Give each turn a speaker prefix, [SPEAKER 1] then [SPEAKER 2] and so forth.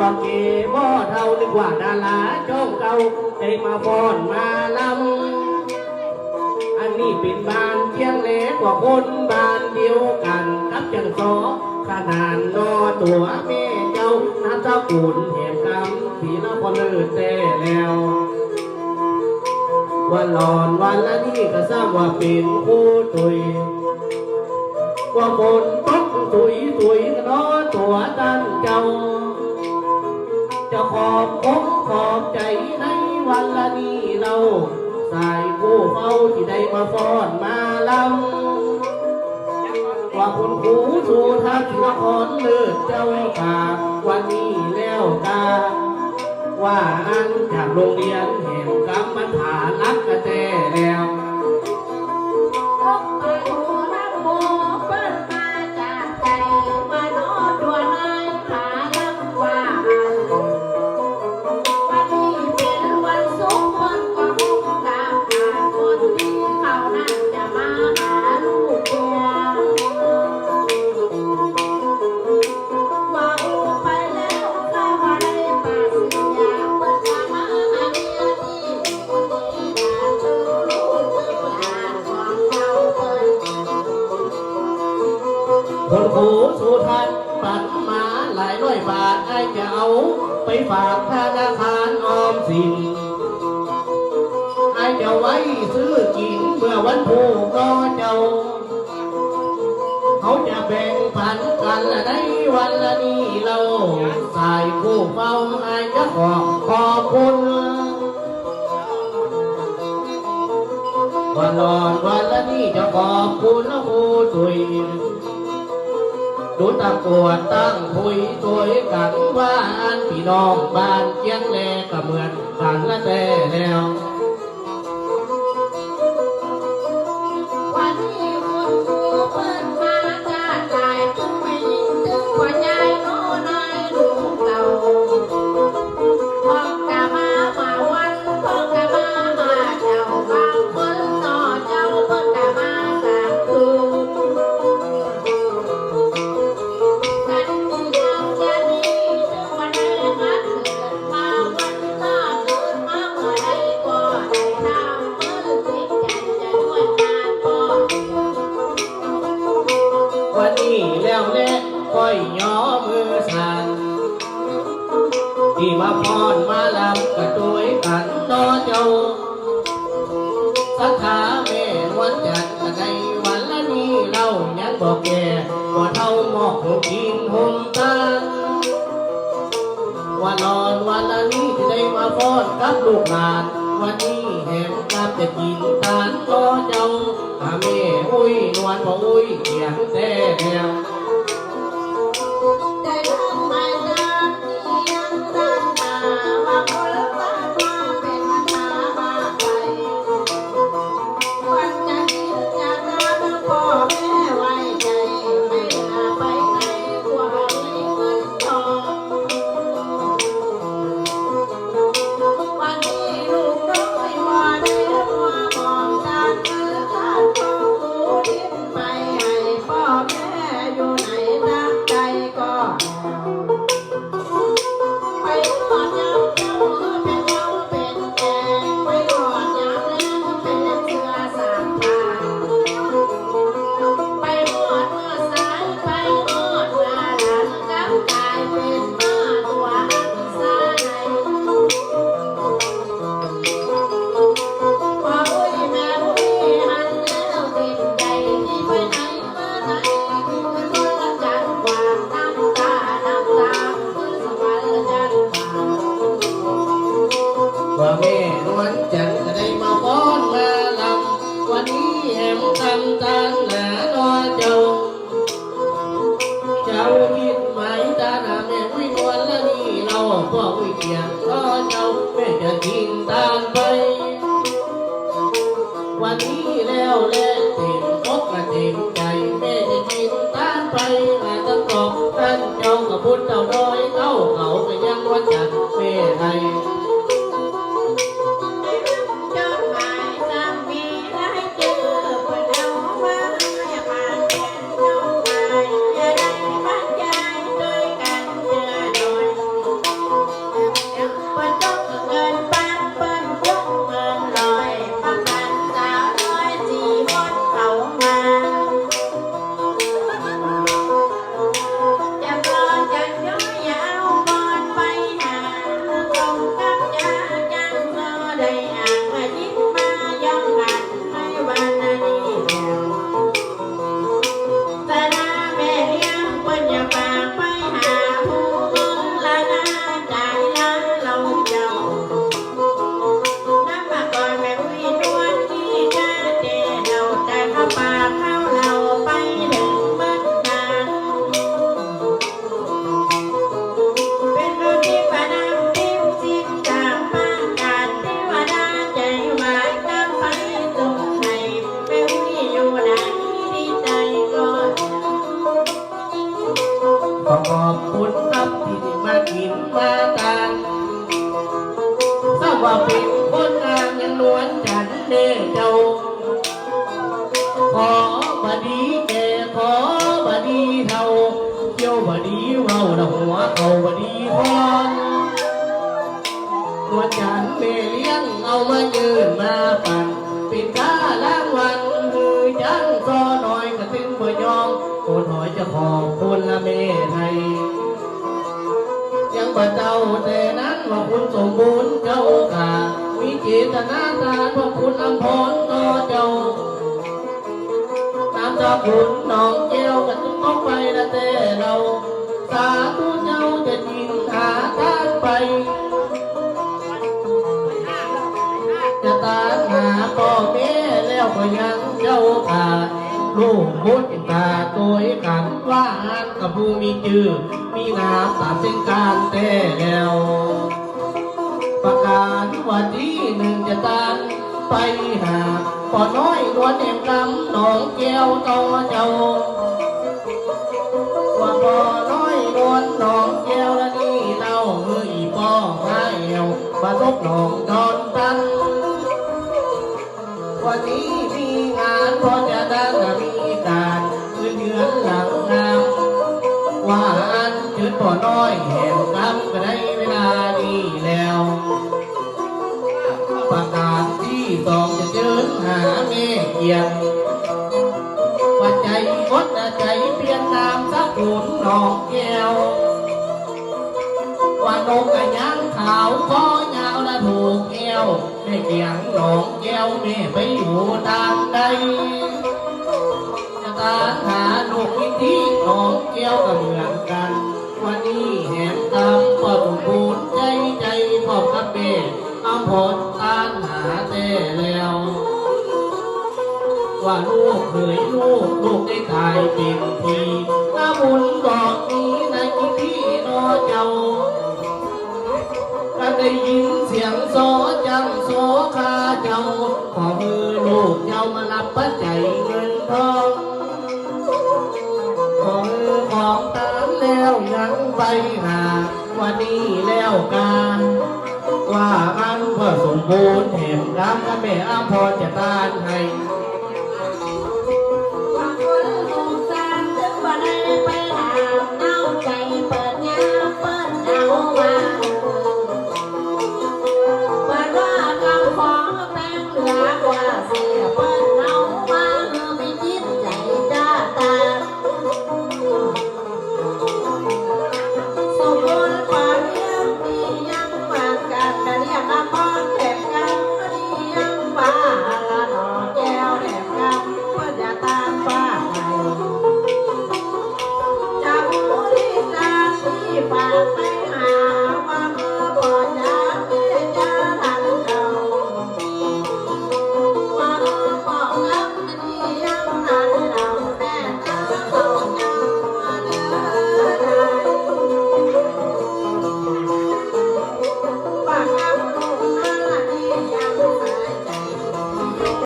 [SPEAKER 1] บอกเกบ่เท่านึกว่าดาราโจ้เก่าได้มาฟ้อนมาลำอันนี้เป็นบ้านเพียงเล็กกว่าคนบ้านเดียวกันกับจังสอขนาดนอตัวแม่เจ้าน้าเจ้ากุนแห่งกำสีละพอเลิศแต่แล้ววันหลอนวันละนี่ก็ทราบว่าเป็นผู้ตุยว่าฝนตกตุยตุยก็นอตัวดัน อบผมขอบใจในวันละนี้เรา สายผู้เฝ้าที่ได้มาฟ้อนมาลำว่าคุณครูสู่ทักนครเลิศเจ้ากาวันนี้แล้วกาว่าอันจากโรงเรียนแห่งกรรมฐานรักกระแต
[SPEAKER 2] สิน
[SPEAKER 1] ไอ้จะไว้ซื้อกินเมื่อวันผูกรอเจ้า เขาจะแบ่งปันกันละในวันละนี้เราสายคู่เฝ้าไอ้จะขอขอบคุณวันรอนวันละนี้จะขอบคุณนะครูตุย ดูตะกวดตั้งคุยสวยกันว่านพี่น้องบ้านเจียงแลก็เหมือนกันละแต่แล้ว
[SPEAKER 2] มาลำ
[SPEAKER 1] กระตุยกันต่อเจ้าสัทธาแม่วันจันทร์ในวันละนี้เรายังบอกแก่ว่าเท่าหมอกหกินหมตาวันนอนวันละนี้ที่ได้มาฟ้อนกับลูกหลานวันนี้แหมกับจะกินตาลก็เจ้าอาแม่อุ้ยนวลบ่อุ้ยเขียงแต่แนวา
[SPEAKER 2] เที่ยวบดี
[SPEAKER 1] เว้าละ
[SPEAKER 2] หัวเขา
[SPEAKER 1] บดีพรนวลจันเมเลี้ยงเอามายืนมาปั่นปิดตาล้างวันมือจันซอหน่อยกระตึงบ่ยอมคตรหอยจะขอบคุณละเมไทยยังบ่เจ้าแต่นั้นว่าคุณสมบูรณ์เจ้ากามีเจตนาตาพระคุณอำพรต่อเจ้าน้ำเจ้าคุณน้องเกี้ยวกัน กต้องไปละแต่เรา สาธุเจ้าจะยินหาทางไป จะตามหาพ่อแม่แล้วก็ยังเจ้าขาดลูกมุดตาตัวกันว่าอันกับผู้มีจื่อ มีนามตามเส้นการแต่แล้ว ประกาศว่าที่หนึ่งจะตามไปหาพอน้อยนวลเอ็มกำน้องแก้วต่อเจ้า ว่าพอน้อยนวลน้องแก้วและนี่เล่าเมื่ออีป้อมาเอวมาทบน้องดอนตัน วันนี้มีงานพอจะได้จะมีการคือเดือนหลังงามว่าอันจืดพอน้อยแห่งกำก็ได้เวลานี้แล้ว ประกาศที่สองจะเจิญหาเมฆเกียง องแก้วว่านกกระยางขาวคอยาวและถูกแก้วแม่เกียงหนองแก้วแม่ไปอยู่ตามใดจะตาหาลูกพิธีหนองแก้วก็เหมือนกัน วันนี้แห่งตามก็สมบูรณ์ใจใจพ่อกับแม่อำพรตาหาแต่แล้วว่าลูกเคยลูกลูกได้ตายเป็นที บุญบอกนี้ในกิที่นอเจ้าก็ได้ยินเสียงโซจังโซคาเจ้าขอมือลูกเจ้ามารับปัจจัยเงินทองขอมือของตามแล้วยังไปหาวันนี้แล้วการว่าอันเพื่อสมบูรณ์เห็นรำกับแม่อำพรจะตานให้